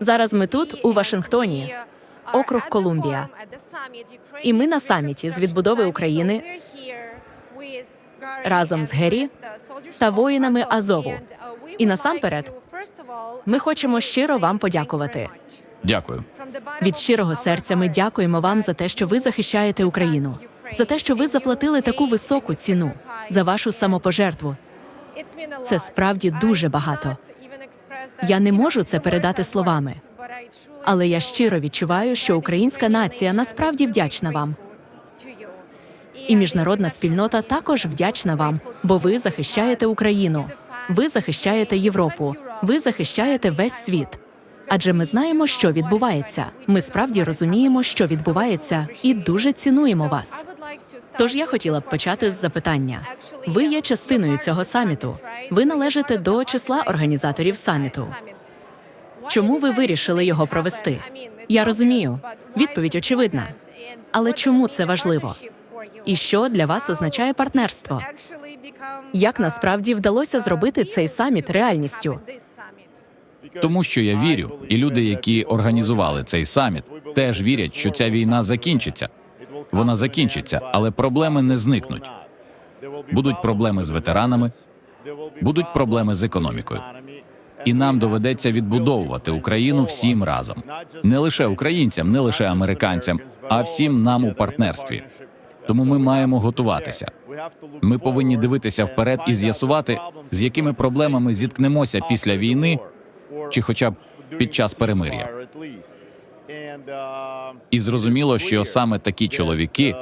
Зараз ми тут, у Вашингтоні, округ Колумбія. І ми на саміті з відбудови України разом з Гері та воїнами Азову. І насамперед, ми хочемо щиро вам подякувати. Дякую. Від щирого серця ми дякуємо вам за те, що ви захищаєте Україну, за те, що ви заплатили таку високу ціну за вашу самопожертву. Це справді дуже багато. Я не можу це передати словами, але я щиро відчуваю, що українська нація насправді вдячна вам. І міжнародна спільнота також вдячна вам, бо ви захищаєте Україну, ви захищаєте Європу, ви захищаєте весь світ. Адже ми знаємо, що відбувається. Ми справді розуміємо, що відбувається, і дуже цінуємо вас. Тож я хотіла б почати з запитання. Ви є частиною цього саміту. Ви належите до числа організаторів саміту. Чому ви вирішили його провести? Я розумію. Відповідь очевидна. Але чому це важливо? І що для вас означає партнерство? Як насправді вдалося зробити цей саміт реальністю? Тому що я вірю, і люди, які організували цей саміт, теж вірять, що ця війна закінчиться. Вона закінчиться, але проблеми не зникнуть. Будуть проблеми з ветеранами, будуть проблеми з економікою. І нам доведеться відбудовувати Україну всім разом, не лише українцям, не лише американцям, а всім нам у партнерстві. Тому ми маємо готуватися. Ми повинні дивитися вперед і з'ясувати, з якими проблемами зіткнемося після війни, чи хоча б під час перемир'я. І зрозуміло, що саме такі чоловіки,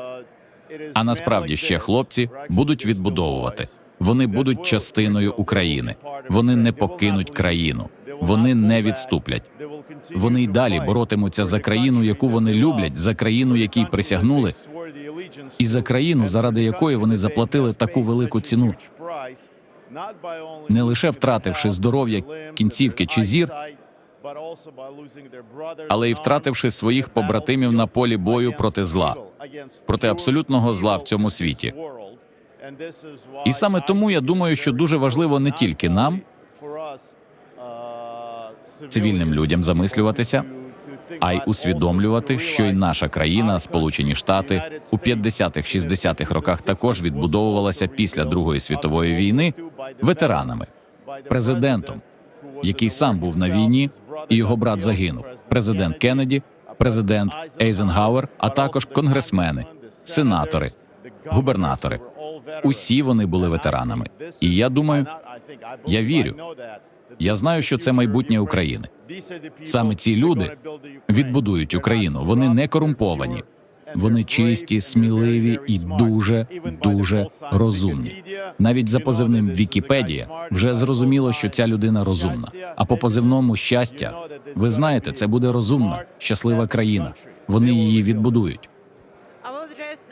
а насправді ще хлопці, будуть відбудовувати. Вони будуть частиною України. Вони не покинуть країну. Вони не відступлять. Вони й далі боротимуться за країну, яку вони люблять, за країну, якій присягнули, і за країну, заради якої вони заплатили таку велику ціну, не лише втративши здоров'я, кінцівки чи зір, але й втративши своїх побратимів на полі бою проти зла, проти абсолютного зла в цьому світі. І саме тому я думаю, що дуже важливо не тільки нам, цивільним людям, замислюватися, а й усвідомлювати, що й наша країна, Сполучені Штати, у 50-х, 60-х роках також відбудовувалася після Другої світової війни ветеранами, президентом, який сам був на війні, і його брат загинув. Президент Кеннеді, президент Ейзенгауер, а також конгресмени, сенатори, губернатори. Усі вони були ветеранами. І я думаю, я вірю. Я знаю, що це майбутнє України. Саме ці люди відбудують Україну. Вони не корумповані, вони чисті, сміливі і дуже дуже розумні. Навіть за позивним Вікіпедія вже зрозуміло, що ця людина розумна. А по позивному щастя, ви знаєте, це буде розумна, щаслива країна. Вони її відбудують.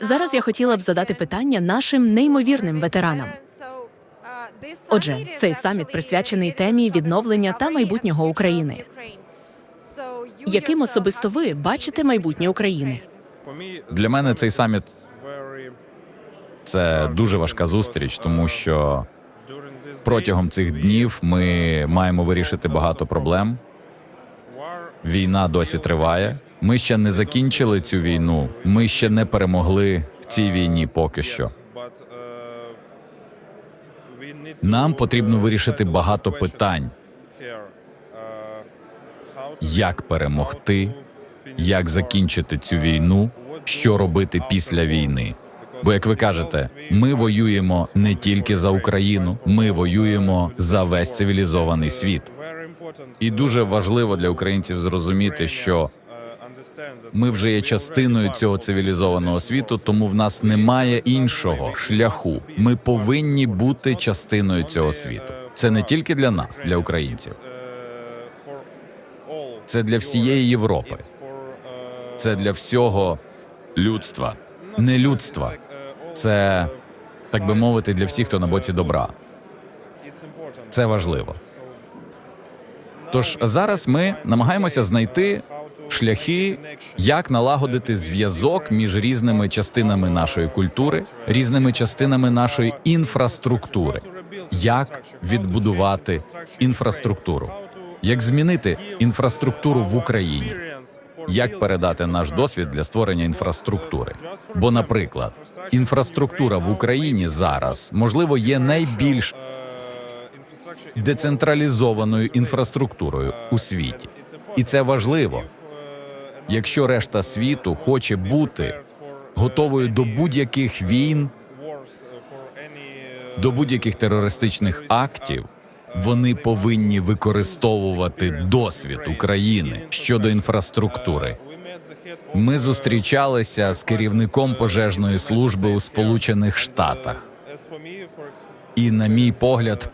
Зараз я хотіла б задати питання нашим неймовірним ветеранам. Отже, цей саміт присвячений темі відновлення та майбутнього України. Яким особисто ви бачите майбутнє України? Для мене цей саміт це дуже важка зустріч, тому що протягом цих днів ми маємо вирішити багато проблем. Війна досі триває. Ми ще не закінчили цю війну. Ми ще не перемогли в цій війні поки що. Нам потрібно вирішити багато питань: як перемогти, як закінчити цю війну, що робити після війни. Бо, як ви кажете, ми воюємо не тільки за Україну, ми воюємо за весь цивілізований світ. І дуже важливо для українців зрозуміти, що ми вже є частиною цього цивілізованого світу, тому в нас немає іншого шляху. Ми повинні бути частиною цього світу. Це не тільки для нас, для українців, це для всієї Європи, це для всього людства, не людства. Це так би мовити, для всіх, хто на боці добра. Це важливо. Тож зараз ми намагаємося знайти шляхи, як налагодити зв'язок між різними частинами нашої культури, різними частинами нашої інфраструктури, як відбудувати інфраструктуру, Як змінити інфраструктуру в Україні? Як передати наш досвід для створення інфраструктури? Бо, наприклад, інфраструктура в Україні зараз можливо є найбільш децентралізованою інфраструктурою у світі, і це важливо. Якщо решта світу хоче бути готовою до будь-яких війн, до будь-яких терористичних актів, вони повинні використовувати досвід України щодо інфраструктури. Ми зустрічалися з керівником пожежної служби у Сполучених Штатах, і, на мій погляд,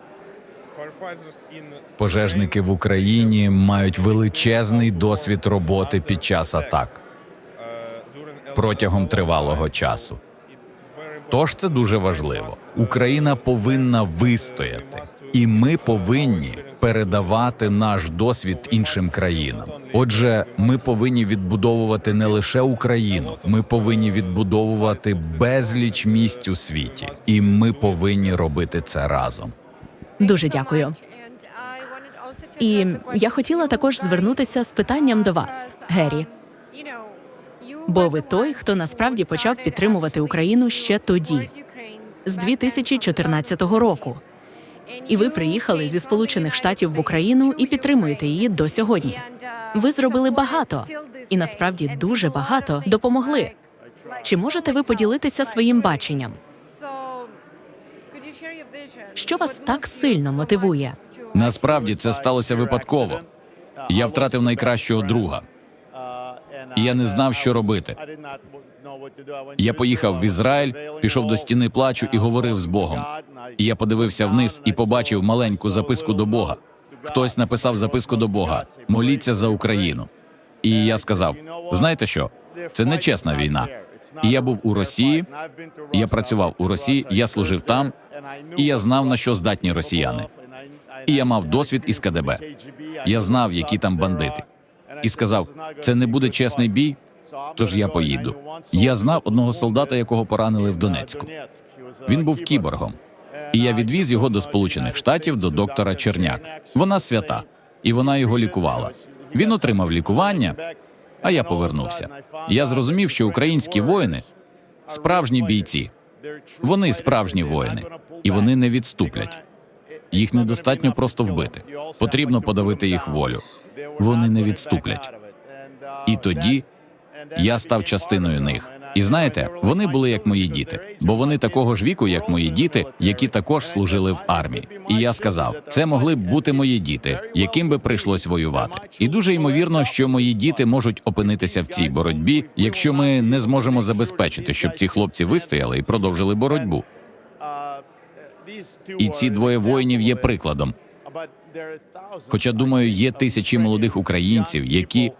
пожежники в Україні мають величезний досвід роботи під час атак протягом тривалого часу. Тож це дуже важливо. Україна повинна вистояти, і ми повинні передавати наш досвід іншим країнам. Отже, ми повинні відбудовувати не лише Україну, ми повинні відбудовувати безліч місць у світі, і ми повинні робити це разом. Дуже дякую. І я хотіла також звернутися з питанням до вас, Геррі. Бо ви той, хто насправді почав підтримувати Україну ще тоді, з 2014 року. І ви приїхали зі Сполучених Штатів в Україну і підтримуєте її до сьогодні. Ви зробили багато і насправді дуже багато допомогли. Чи можете ви поділитися своїм баченням? Що вас так сильно мотивує? Насправді це сталося випадково. Я втратив найкращого друга. І я не знав, що робити. Я поїхав в Ізраїль, пішов до стіни плачу і говорив з Богом. І я подивився вниз і побачив маленьку записку до Бога. Хтось написав записку до Бога: моліться за Україну. І я сказав: знаєте що? Це нечесна війна. І я був у Росії, я працював у Росії, я служив там, і я знав на що здатні росіяни. І я мав досвід із КДБ. Я знав, які там бандити. І сказав: це не буде чесний бій. Тож я поїду. Я знав одного солдата, якого поранили в Донецьку. Він був кіборгом, і я відвіз його до Сполучених Штатів до доктора Черняк. Вона свята, і вона його лікувала. Він отримав лікування, а я повернувся. Я зрозумів, що українські воїни справжні бійці. Вони справжні воїни, і вони не відступлять. Їх недостатньо просто вбити. Потрібно подавити їх волю. Вони не відступлять. І тоді я став частиною них. І знаєте, вони були як мої діти, бо вони такого ж віку, як мої діти, які також служили в армії. І я сказав, це могли б бути мої діти, яким би прийшлось воювати. І дуже ймовірно, що мої діти можуть опинитися в цій боротьбі, якщо ми не зможемо забезпечити, щоб ці хлопці вистояли і продовжили боротьбу. І ці двоє воїнів є прикладом. Хоча думаю, є тисячі молодих українців, які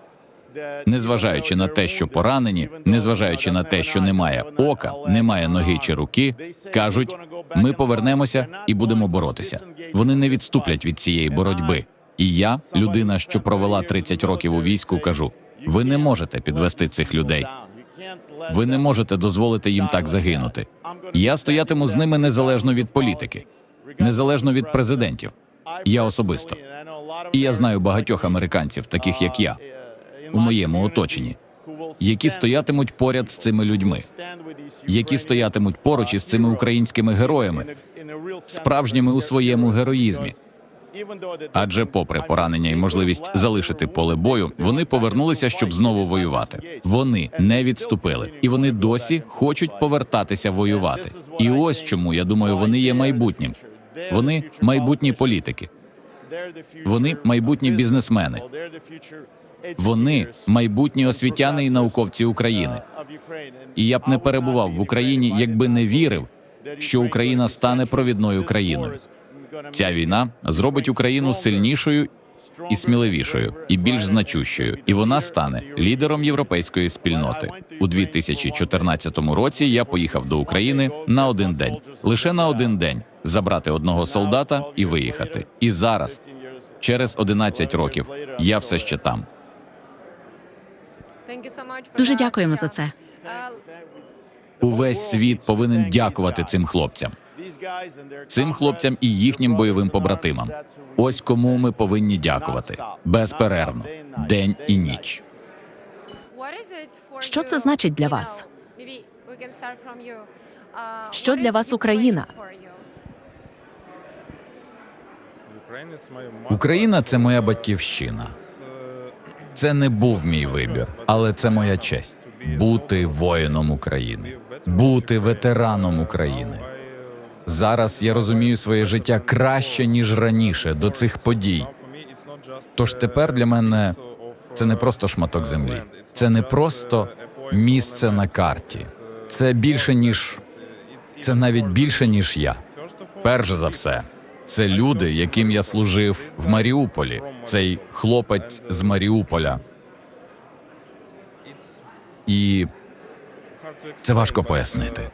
незважаючи на те, що поранені, незважаючи на те, що немає ока, немає ноги чи руки, кажуть: ми повернемося і будемо боротися. Вони не відступлять від цієї боротьби. І я, людина, що провела 30 років у війську, кажу: ви не можете підвести цих людей. Ви не можете дозволити їм так загинути. Я стоятиму з ними незалежно від політики, незалежно від президентів. Я особисто. І я знаю багатьох американців, таких як я, у моєму оточенні, які стоятимуть поряд з цими людьми, які стоятимуть поруч із цими українськими героями, справжніми у своєму героїзмі. Адже, попри поранення і можливість залишити поле бою, вони повернулися, щоб знову воювати. Вони не відступили, і вони досі хочуть повертатися воювати. І ось чому я думаю, вони є майбутнім. Вони майбутні політики. Вони майбутні бізнесмени. Вони майбутні освітяни і науковці України. І я б не перебував в Україні, якби не вірив, що Україна стане провідною країною. Ця війна зробить Україну сильнішою і сміливішою, і більш значущою, і вона стане лідером європейської спільноти. У 2014 році я поїхав до України на один день, лише на один день, забрати одного солдата і виїхати. І зараз, через 11 років, я все ще там. Дуже дякуємо за це. Увесь світ повинен дякувати цим хлопцям. Цим хлопцям і їхнім бойовим побратимам. Ось кому ми повинні дякувати безперервно, день і ніч. Що це значить для вас? Що для вас Україна? Україна це моя батьківщина. Це не був мій вибір, але це моя честь бути воїном України, бути ветераном України. Зараз я розумію своє життя краще ніж раніше до цих подій. Тож тепер для мене Це не просто шматок землі, це не просто місце на карті. Це більше ніж це навіть більше ніж я. Перш за все, це люди, яким я служив в Маріуполі. Цей хлопець з Маріуполя. І це важко пояснити.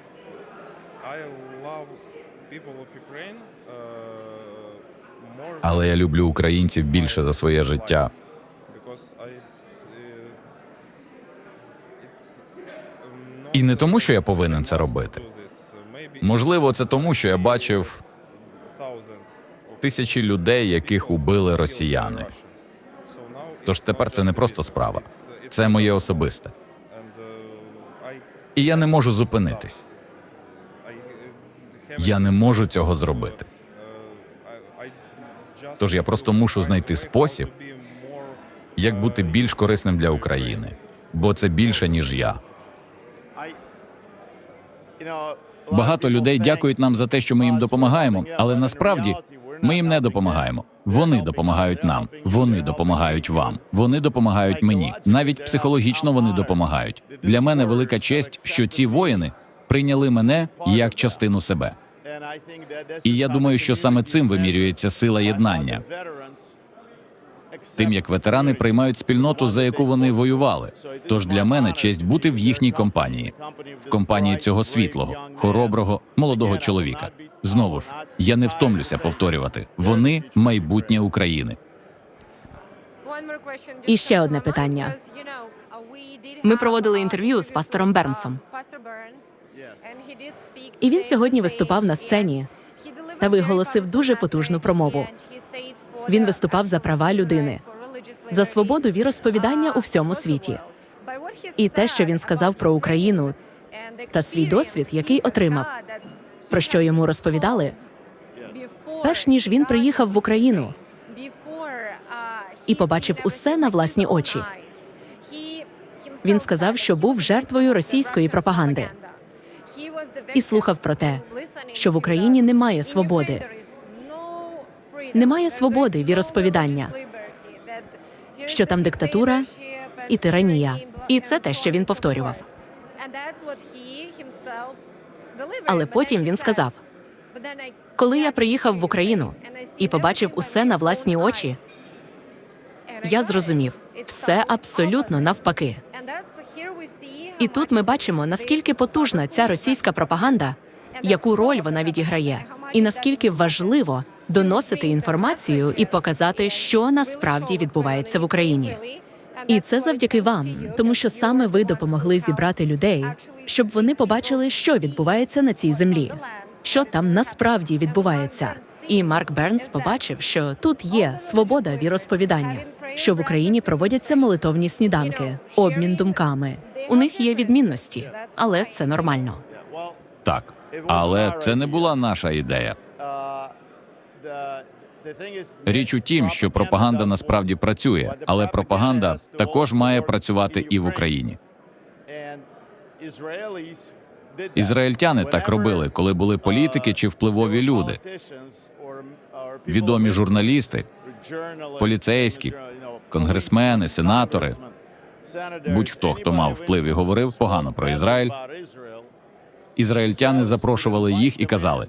Але я люблю українців більше за своє життя. І не тому, що я повинен це робити. Можливо, це тому, що я бачив тисячі людей, яких убили росіяни. Тож тепер це не просто справа, це моє особисте. І я не можу зупинитись. Я не можу цього зробити. Тож я просто мушу знайти спосіб, як бути більш корисним для України, бо це більше ніж я. Багато людей дякують нам за те, що ми їм допомагаємо, але насправді ми їм не допомагаємо. Вони допомагають нам, вони допомагають вам, вони допомагають мені. Навіть психологічно вони допомагають. Для мене велика честь, що ці воїни прийняли мене як частину себе. І я думаю, що саме цим вимірюється сила єднання. Тим як ветерани приймають спільноту, за яку вони воювали. Тож для мене честь бути в їхній компанії, в компанії цього світлого, хороброго, молодого чоловіка. Знову ж я не втомлюся повторювати. Вони майбутнє України. І ще одне питання. Ми проводили інтерв'ю з пастором Бернсом. І він сьогодні виступав на сцені та виголосив дуже потужну промову. Він виступав за права людини, за свободу віросповідання у всьому світі. І те, що він сказав про Україну та свій досвід, який отримав, про що йому розповідали, перш ніж він приїхав в Україну і побачив усе на власні очі. Він сказав, що був жертвою російської пропаганди і слухав про те, що в Україні немає свободи, немає свободи віросповідання, що там диктатура і тиранія. І це те, що він повторював. Але потім він сказав: коли я приїхав в Україну і побачив усе на власні очі, я зрозумів все абсолютно навпаки. І тут ми бачимо, наскільки потужна ця російська пропаганда, яку роль вона відіграє, і наскільки важливо доносити інформацію і показати, що насправді відбувається в Україні. І це завдяки вам, тому що саме ви допомогли зібрати людей, щоб вони побачили, що відбувається на цій землі, що там насправді відбувається. І Марк Бернс побачив, що тут є свобода віросповідання, що в Україні проводяться молитовні сніданки, обмін думками. У них є відмінності, але це нормально. Так, але це не була наша ідея. Річ у тім, що пропаганда насправді працює, але пропаганда також має працювати і в Україні. Ізраїльтяни так робили, коли були політики чи впливові люди, відомі журналісти, поліцейські, конгресмени, сенатори, будь-хто, хто мав вплив і говорив погано про Ізраїль. Ізраїльтяни запрошували їх і казали: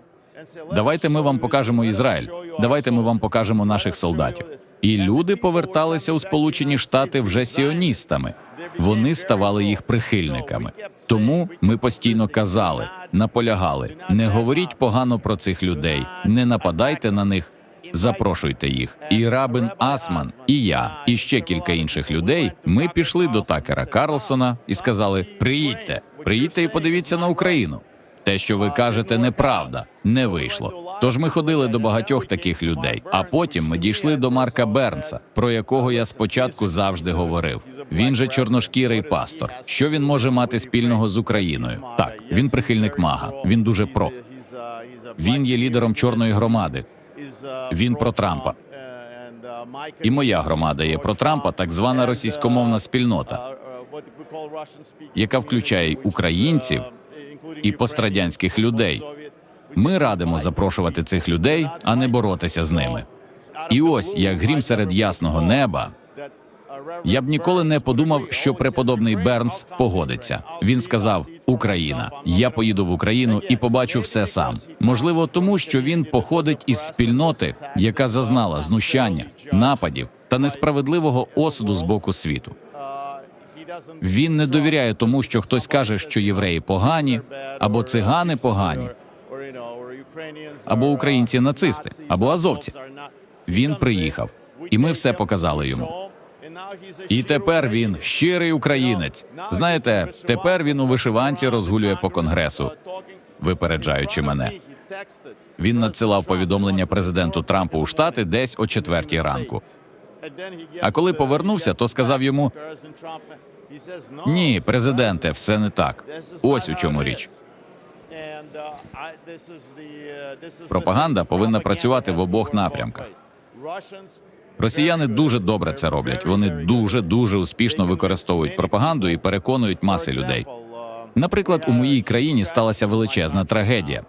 Давайте ми вам покажемо Ізраїль. Давайте ми вам покажемо наших солдатів. І люди поверталися у Сполучені Штати вже сіоністами. Вони ставали їх прихильниками. Тому ми постійно казали, наполягали: не говоріть погано про цих людей, не нападайте на них. Запрошуйте їх. І Рабин Асман, і я, і ще кілька інших людей. Ми пішли до Такера Карлсона і сказали: Приїдьте, приїдьте і подивіться на Україну. Те, що ви кажете, неправда. Не вийшло. Тож ми ходили до багатьох таких людей. А потім ми дійшли до Марка Бернса, про якого я спочатку завжди говорив. Він же чорношкірий пастор. Що він може мати спільного з Україною? Так, він прихильник мага. Він дуже про. Він є лідером чорної громади. Він про Трампа. І моя громада є про Трампа, так звана російськомовна спільнота, яка включає українців і пострадянських людей. Ми радимо запрошувати цих людей, а не боротися з ними. І ось як грім серед ясного неба. Я б ніколи не подумав, що преподобний Бернс погодиться. Він сказав: Україна, я поїду в Україну і побачу все сам. Можливо, тому що він походить із спільноти, яка зазнала знущання, нападів та несправедливого осуду з боку світу. Він не довіряє тому, що хтось каже, що євреї погані, або цигани погані, або українці нацисти, або азовці. Він приїхав, і ми все показали йому. І тепер він щирий українець. Знаєте, тепер він у вишиванці розгулює по конгресу, випереджаючи мене. Він надсилав повідомлення президенту Трампу у штати десь о четвертій ранку. А коли повернувся, то сказав йому: Ні, президенте, все не так. Ось у чому річ. Пропаганда повинна працювати в обох напрямках. Росіяни дуже добре це роблять. Вони дуже дуже успішно використовують пропаганду і переконують маси людей. Наприклад, у моїй країні сталася величезна трагедія,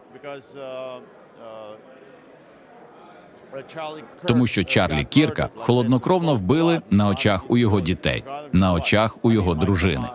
тому що Чарлі Кірка холоднокровно вбили на очах у його дітей, на очах у його дружини.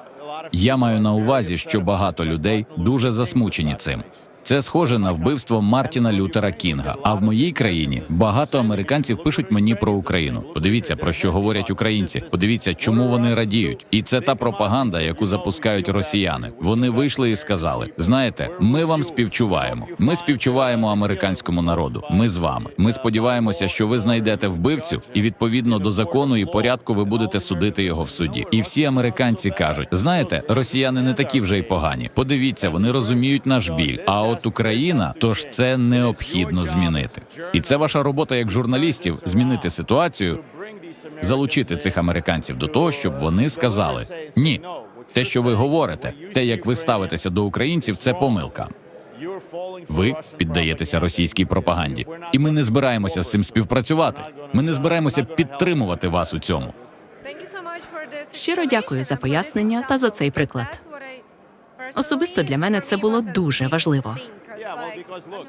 Я маю на увазі, що багато людей дуже засмучені цим. Це схоже на вбивство Мартіна Лютера Кінга. А в моїй країні багато американців пишуть мені про Україну. Подивіться про що говорять українці. Подивіться, чому вони радіють. І це та пропаганда, яку запускають росіяни. Вони вийшли і сказали: знаєте, ми вам співчуваємо. Ми співчуваємо американському народу. Ми з вами. Ми сподіваємося, що ви знайдете вбивцю, і відповідно до закону і порядку ви будете судити його в суді. І всі американці кажуть: знаєте, росіяни не такі вже й погані. Подивіться, вони розуміють наш біль. А от Україна, тож це необхідно змінити. І це ваша робота як журналістів змінити ситуацію, залучити цих американців до того, щоб вони сказали: ні, те, що ви говорите, те, як ви ставитеся до українців, це помилка. Ви піддаєтеся російській пропаганді, і ми не збираємося з цим співпрацювати. Ми не збираємося підтримувати вас у цьому. Щиро дякую за пояснення та за цей приклад. Особисто для мене це було дуже важливо.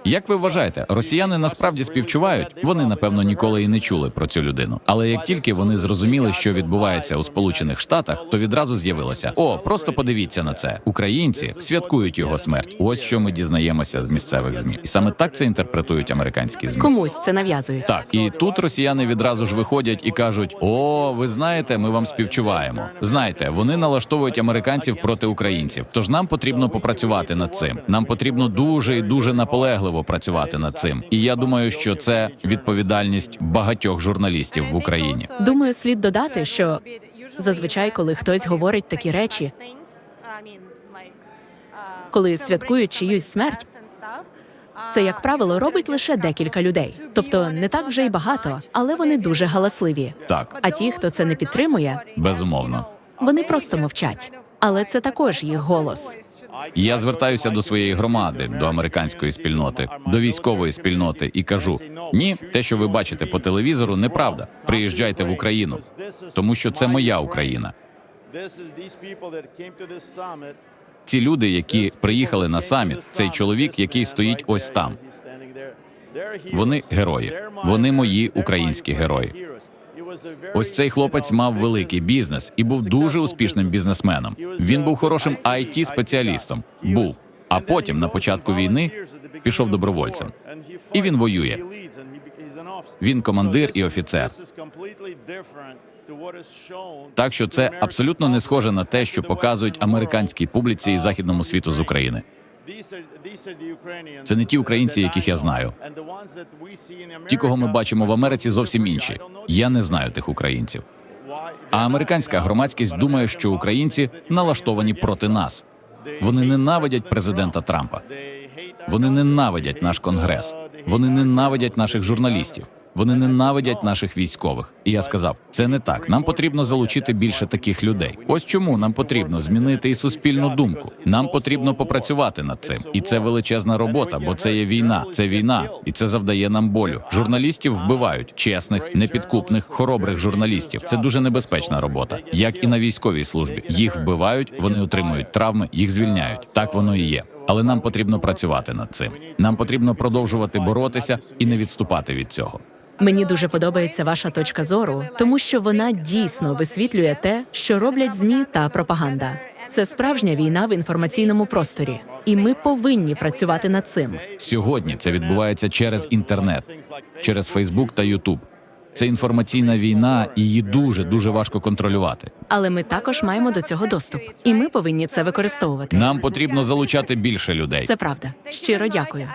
Як ви вважаєте, росіяни насправді співчувають? Вони напевно ніколи і не чули про цю людину. Але як тільки вони зрозуміли, що відбувається у Сполучених Штатах, то відразу з'явилося: о, просто подивіться на це. Українці святкують його смерть. Ось що ми дізнаємося з місцевих змі, і саме так це інтерпретують американські змі. Комусь це нав'язують. Так, і тут росіяни відразу ж виходять і кажуть: О, ви знаєте, ми вам співчуваємо. Знаєте, вони налаштовують американців проти українців. Тож нам потрібно попрацювати над цим. Нам потрібно дуже і дуже наполегливо працювати над цим. І я думаю, що це відповідальність багатьох журналістів в Україні. Думаю, слід додати, що зазвичай, коли хтось говорить такі речі, коли святкують чиюсь смерть, це, як правило, робить лише декілька людей. Тобто не так вже й багато, але вони дуже галасливі. Так, А ті, хто це не підтримує, безумовно. вони просто мовчать. Але це також їх голос. Я звертаюся до своєї громади, до американської спільноти, до військової спільноти і кажу: ні, те, що ви бачите по телевізору, неправда. Приїжджайте в Україну, тому що це моя Україна. Ці люди, які приїхали на саміт, цей чоловік, який стоїть ось там. Вони герої. Вони мої українські герої. Ось цей хлопець мав великий бізнес і був дуже успішним бізнесменом. Він був хорошим it спеціалістом Був. А потім, на початку війни, пішов добровольцем. І він воює. Він командир і офіцер. Так що це абсолютно не схоже на те, що показують американській публіці і західному світу з України. Це не ті українці, яких я знаю. Ті, кого ми бачимо в Америці, зовсім інші. Я не знаю тих українців. А американська громадськість думає, що українці налаштовані проти нас. Вони ненавидять президента Трампа. Вони ненавидять наш конгрес. Вони ненавидять наших журналістів. Вони ненавидять наших військових. І я сказав: це не так. Нам потрібно залучити більше таких людей. Ось чому нам потрібно змінити і суспільну думку. Нам потрібно попрацювати над цим. І це величезна робота, бо це є війна. Це війна, і це завдає нам болю. Журналістів вбивають чесних, непідкупних, хоробрих журналістів. Це дуже небезпечна робота, як і на військовій службі. Їх вбивають, вони отримують травми, їх звільняють. Так воно і є. Але нам потрібно працювати над цим. Нам потрібно продовжувати боротися і не відступати від цього. Мені дуже подобається ваша точка зору, тому що вона дійсно висвітлює те, що роблять змі та пропаганда. Це справжня війна в інформаційному просторі, і ми повинні працювати над цим. Сьогодні це відбувається через інтернет, через Фейсбук та Ютуб. Це інформаційна війна, і її дуже дуже важко контролювати. Але ми також маємо до цього доступ, і ми повинні це використовувати. Нам потрібно залучати більше людей. Це правда. Щиро дякую.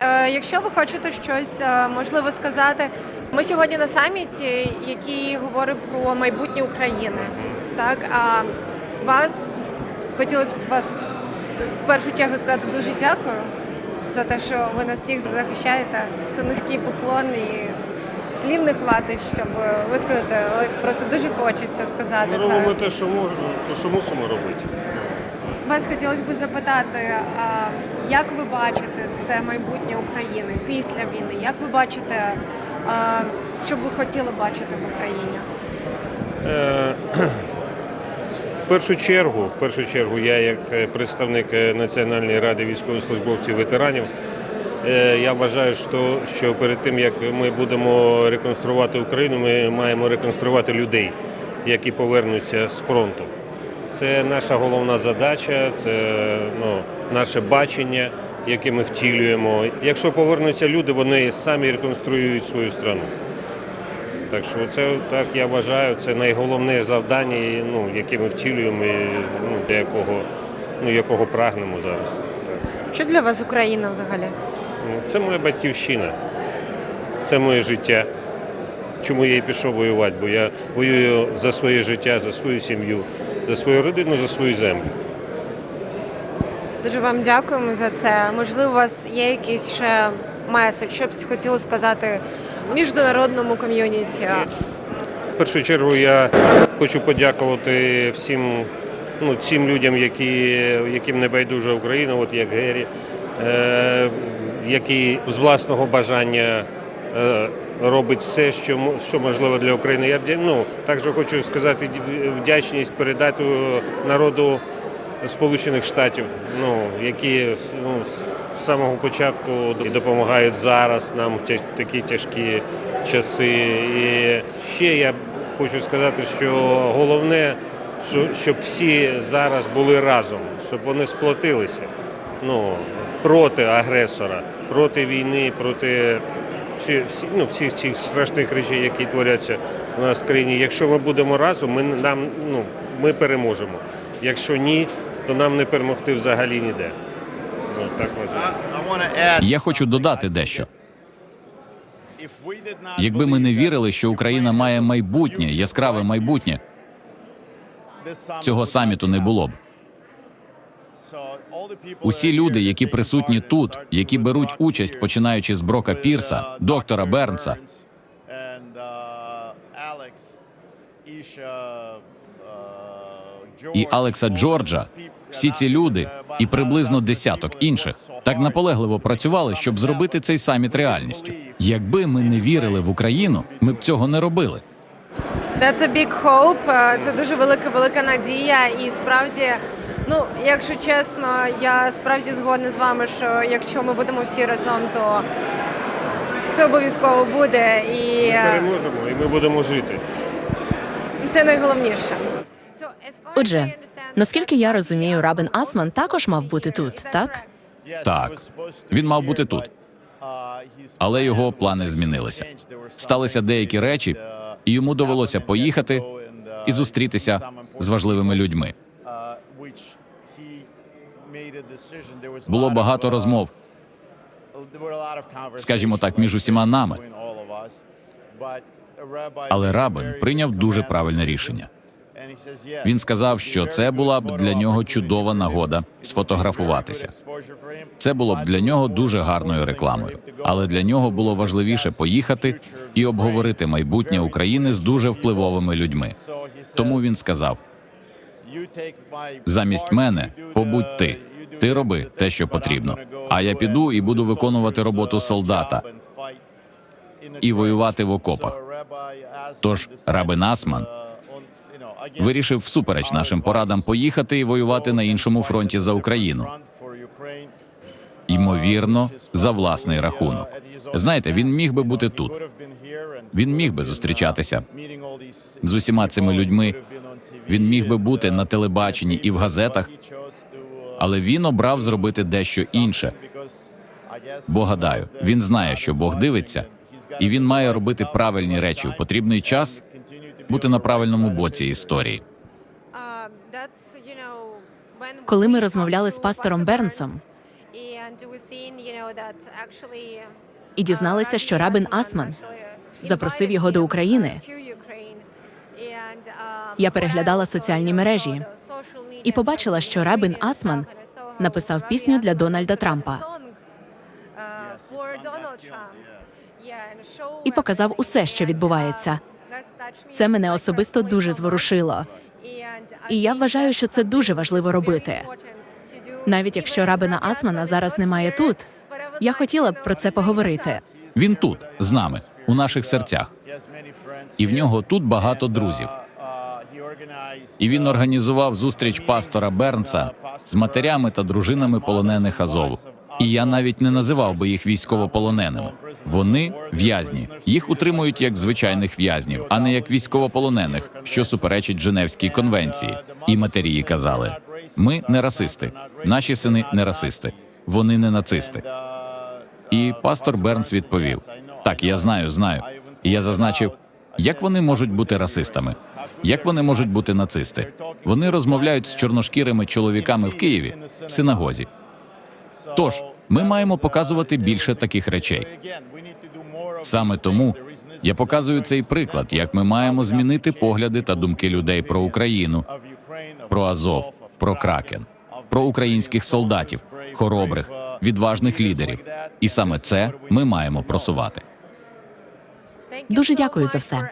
Е, Якщо ви хочете щось е, можливо сказати, ми сьогодні на саміті, який говорить про майбутнє України. Так а вас хотіли б вас в першу чергу сказати дуже дякую за те, що ви нас всіх захищаєте. Це низький поклон і слів не хватить, щоб висказати, але просто дуже хочеться сказати Ми робимо це. те, що можемо, те, що мусимо робити. Вас хотілося б запитати, а, як ви бачите це майбутнє України після війни? Як ви бачите, а, що б ви хотіли бачити в Україні? Е, В першу чергу, в першу чергу, я як е, представник е, Національної ради військовослужбовців ветеранів, я вважаю, що, що перед тим як ми будемо реконструвати Україну, ми маємо реконструвати людей, які повернуться з фронту. Це наша головна задача, це ну, наше бачення, яке ми втілюємо. Якщо повернуться люди, вони самі реконструюють свою страну. Так що це так я вважаю, це найголовніше завдання, ну, яке ми втілюємо, і, ну, якого, ну, якого прагнемо зараз. Що для вас Україна взагалі? Це моя батьківщина, це моє життя. Чому я і пішов воювати? Бо я воюю за своє життя, за свою сім'ю, за свою родину, за свою землю. Дуже вам дякуємо за це. Можливо, у вас є якийсь ще меседж, що б хотіли сказати міжнародному ком'юніті? В першу чергу я хочу подякувати всім ну, цим людям, які, яким не байдужа Україна, от як Гері, е, який з власного бажання е, робить все, що, що можливо для України. Я ну, також хочу сказати вдячність передати народу Сполучених Штатів, ну, які ну, з самого початку допомагають зараз нам в такі тяжкі часи. І ще я хочу сказати, що головне, що, щоб всі зараз були разом, щоб вони сплотилися ну, проти агресора, проти війни, проти всі, всі, ну, всіх цих страшних речей, які творяться у нас в країні. Якщо ми будемо разом, ми, нам, ну, ми переможемо. Якщо ні, то нам не перемогти взагалі ніде. Ну, так вважаю. Я хочу додати дещо. Якби ми не вірили, що Україна має майбутнє, яскраве майбутнє, цього саміту не було б. Усі люди, які присутні тут, які беруть участь, починаючи з Брока Пірса, доктора Бернса, і Алекса Джорджа, всі ці люди і приблизно десяток інших так наполегливо працювали, щоб зробити цей саміт реальністю. Якби ми не вірили в Україну, ми б цього не робили. That's a big hope. Це дуже велика велика надія. І справді, ну якщо чесно, я справді згодна з вами, що якщо ми будемо всі разом, то це обов'язково буде, і Ми е, переможемо і ми будемо жити. це найголовніше. Отже, наскільки я розумію, Рабин Асман також мав бути тут, так? Так, він мав бути тут, але його плани змінилися. Сталися деякі речі, і йому довелося поїхати і зустрітися з важливими людьми. Було багато розмов, скажімо так, між усіма нами. Але Рабин прийняв дуже правильне рішення. Він сказав, що це була б для нього чудова нагода сфотографуватися. Це було б для нього дуже гарною рекламою, але для нього було важливіше поїхати і обговорити майбутнє України з дуже впливовими людьми. Тому він сказав: замість мене побудь ти. Ти роби те, що потрібно. А я піду і буду виконувати роботу солдата і воювати в окопах. Тож Рабин Асман Вирішив всупереч нашим порадам поїхати і воювати на іншому фронті за Україну. Ймовірно, за власний рахунок. Знаєте, він міг би бути тут. Він міг би зустрічатися з усіма цими людьми. Він міг би бути на телебаченні і в газетах, але він обрав зробити дещо інше. Бо гадаю, він знає, що Бог дивиться, і він має робити правильні речі у потрібний час, бути на правильному боці історії. Коли ми розмовляли з пастором Бернсом і дізналися, що Рабин Асман запросив його до України, я переглядала соціальні мережі і побачила, що Рабин Асман написав пісню для Дональда Трампа і показав усе, що відбувається. Це мене особисто дуже зворушило. І я вважаю, що це дуже важливо робити. Навіть якщо Рабина Асмана зараз немає тут, я хотіла б про це поговорити. Він тут з нами, у наших серцях, і в нього тут багато друзів. І він організував зустріч пастора Бернса з матерями та дружинами полонених Азову. І я навіть не називав би їх військовополоненими. Вони в'язні. Їх утримують як звичайних в'язнів, а не як військовополонених, що суперечить Женевській конвенції. І матері казали: ми не расисти, наші сини не расисти, вони не нацисти. І пастор Бернс відповів: Так, я знаю, знаю. І я зазначив, як вони можуть бути расистами, як вони можуть бути нацисти. Вони розмовляють з чорношкірими чоловіками в Києві в синагозі. Тож ми маємо показувати більше таких речей. Саме тому я показую цей приклад, як ми маємо змінити погляди та думки людей про Україну, про Азов, про Кракен, про українських солдатів, хоробрих, відважних лідерів. І саме це ми маємо просувати. Дуже дякую за все.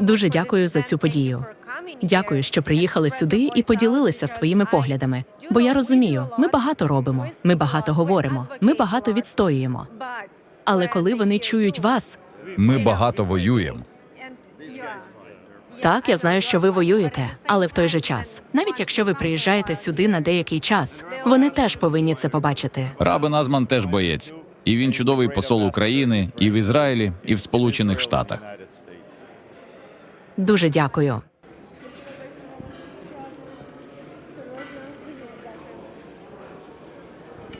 Дуже дякую за цю подію. Дякую, що приїхали сюди і поділилися своїми поглядами. Бо я розумію, ми багато робимо, ми багато говоримо, ми багато відстоюємо. Але коли вони чують вас, Ми багато воюємо. так я знаю, що ви воюєте, але в той же час, навіть якщо ви приїжджаєте сюди на деякий час, вони теж повинні це побачити. Рабин Азман теж боєць, і він чудовий посол України і в Ізраїлі, і в Сполучених Штатах. Дуже дякую.